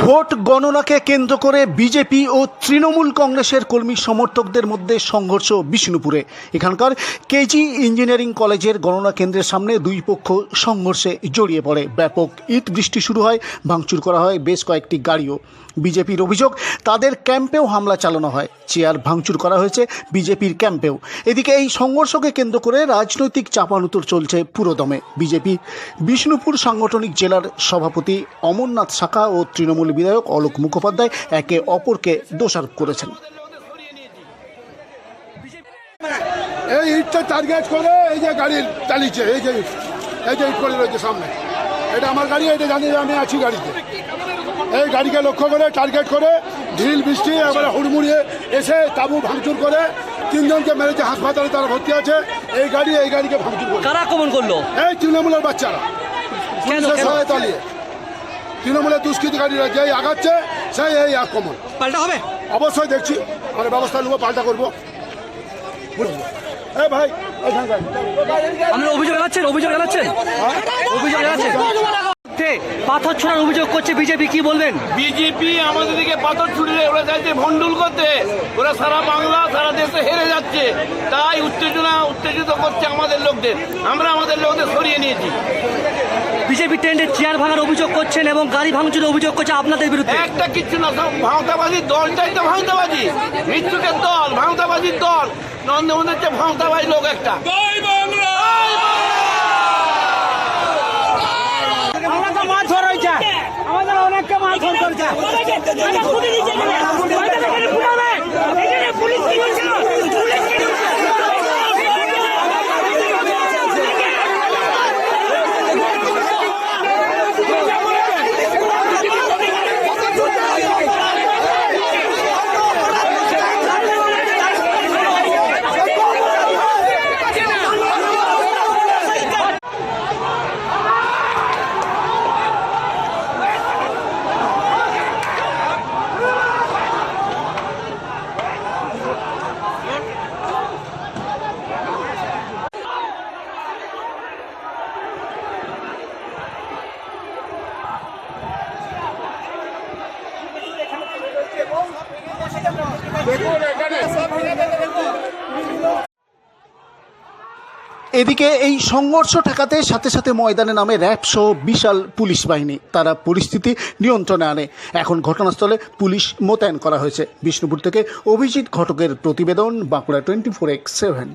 Vote গণনাকে কেন্দ্র করে BJP ও তৃণমূল কংগ্রেসের কর্মী সমর্থকদের মধ্যে সংঘর্ষ বিষ্ণুপুরে। এখানকার কেজি ইঞ্জিনিয়ারিং কলেজের গণনা কেন্দ্রের সামনে দুই পক্ষ সংঘর্ষে জড়িয়ে পড়ে। ব্যাপক ইট বৃষ্টি শুরু হয়, ভাঙচুর করা হয় বেশ কয়েকটি গাড়িও। বিজেপির অভিযোগ, তাদের ক্যাম্পেও হামলা চালানো হয়। চেয়ার ভাঙচুর করা হয়েছে বিজেপির ক্যাম্পেও। এদিকে এই সংঘর্ষকে কেন্দ্র করে রাজনৈতিক চাপানুতর চলছে পুরোদমে। বিজেপি বিষ্ণুপুর সাংগঠনিক জেলার সভাপতি অমরনাথ শাখা ও তৃণমূল বিধায়ক অলোক মুখোপাধ্যায় একে অপরকে দোষারোপ করেছেন। এই ইটটা টার্গেট করে এই যে গাড়ি চালিয়েছে এই যে এই যে ইট করে রয়েছে সামনে। এটা আমার গাড়ি এটা জানি আমি আছি গাড়িতে। এই গাড়িকে লক্ষ্য করে টার্গেট করে ঢিল বৃষ্টি একবারে হুড়মুড়িয়ে এসে তাবু ভাঙচুর করে তিনজনকে মেরেছে হাসপাতালে তারা ভর্তি আছে। এই গাড়ি এই গাড়িকে ভাঙচুর করে। কারা আক্রমণ করল? এই তৃণমূলের বাচ্চারা। পুলিশের সহায়তা নিয়ে। তৃণমূলের দুষ্কৃতিকারীরা যেই আগাচ্ছে সেই এই আক্রমণ। পাল্টা হবে? অবশ্যই দেখছি। আমরা ব্যবস্থা নেব পাল্টা করব। এ ভাই আপনারা অভিযোগ জানাচ্ছেন অভিযোগ জানাচ্ছেন? অভিযোগ জানাচ্ছেন? তে, পাথর ছোড়ার অভিযোগ করছে বিজেপি কি বলবেন? বিজেপি আমাদের দিকে পাথর ছুড়লে ওরা চাইছে ভণ্ডুল করতে। ওরা সারা বাংলা সারা দেশে হেরে যাচ্ছে। তাই উত্তেজনা উত্তেজিত করছে আমাদের লোকদের। আমরা আমাদের লোকদের সরিয়ে নিয়েছি। বিজেপি টেন্ডে চেয়ার ভাঙার অভিযোগ করছেন এবং গাড়ি ভাঙচুরের অভিযোগ করছে আপনাদের বিরুদ্ধে। একটা কিচ্ছু না সব ভাঁওতাবাজির দলটাই তো ভাঁওতাবাজি। মৃত্যুকের দল ভাঁওতাবাজির দল। নন্দমন্দির হচ্ছে ভাঁওতাবাজি লোক একটা আমরা তো মাছ ধরেছে আমাদের অনেককে মাছ এদিকে এই সংঘর্ষ ঠেকাতে সাথে সাথে ময়দানে নামে র্যাব সহ বিশাল পুলিশ বাহিনী। তারা পরিস্থিতি নিয়ন্ত্রণে আনে। এখন ঘটনাস্থলে পুলিশ মোতায়েন করা হয়েছে। বিষ্ণুপুর থেকে অভিজিৎ ঘটকের প্রতিবেদন, Bankura twenty four X seven.